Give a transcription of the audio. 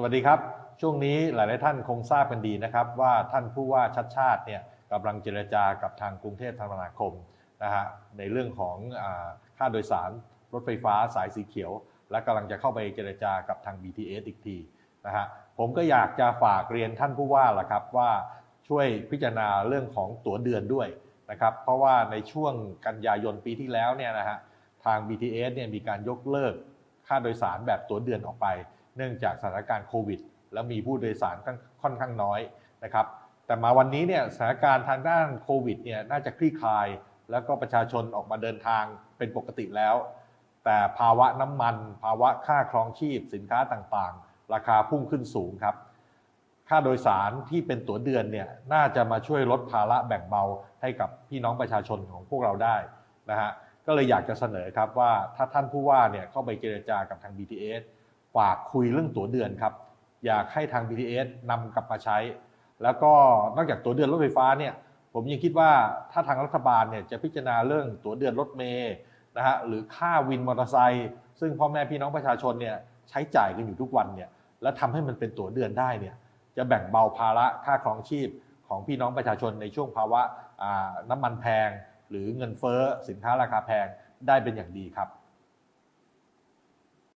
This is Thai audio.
สวัสดีครับ ช่วงนี้หลาย ๆ ท่านคงทราบกันดีนะครับ ว่าท่านผู้ว่าชัดชาติเนี่ยกำลังเจรจากับทางกรุงเทพธนาคมนะฮะในเรื่องของอค่าโดยสารรถไฟฟ้าสายสีเขียว และกำลังจะเข้าไปเจรจากับทาง BTS อีกทีนะฮะผมก็อยากจะฝากเรียนท่านผู้ว่าล่ะครับว่าช่วยพิจารณาเรื่องของตั๋วเดือนด้วยนะครับเพราะว่าในช่วงกันยายนปีที่แล้วเนี่ยนะฮะทาง BTS เนี่ยมีการยกเลิกค่าโดยสารแบบตั๋วเดือนออกไป เนื่องจากสถานการณ์โควิด แล้วมีผู้โดยสารค่อนข้างน้อยนะครับแต่มาวันนี้เนี่ยสถานการณ์ทางด้านโควิดเนี่ยน่าจะคลี่คลาย แล้วก็ประชาชนออกมาเดินทางเป็นปกติแล้ว แต่ภาวะน้ำมัน ภาวะค่าครองชีพสินค้าต่างๆ ราคาพุ่งขึ้นสูงครับ ค่าโดยสารที่เป็นตั๋วเดือนเนี่ยน่าจะมาช่วยลดภาระแบ่งเบาให้กับพี่น้องประชาชนของพวกเราได้นะฮะก็เลยอยากจะเสนอครับว่าถ้าท่านผู้ว่าเนี่ยเข้าไปเจรจากับทาง BTS ฝากคุยเรื่องตั๋วเดือนครับ อยากให้ทาง BTS นำกลับมาใช้ แล้วก็นอกจากตั๋วเดือนรถไฟฟ้าเนี่ยผมยังคิดว่าถ้าทางรัฐบาลเนี่ยจะพิจารณาเรื่องตั๋วเดือนรถเมย์นะฮะหรือค่าวินมอเตอร์ไซค์ซึ่งพ่อแม่พี่น้องประชาชนเนี่ยใช้จ่ายกันอยู่ทุกวันเนี่ยแล้วทำให้มันเป็นตั๋วเดือนได้เนี่ยจะแบ่งเบาภาระค่าครองชีพของพี่น้องประชาชนในช่วงภาวะน้ำมันแพง หรือเงินเฟ้อสินค้าราคาแพงได้เป็นอย่างดีครับ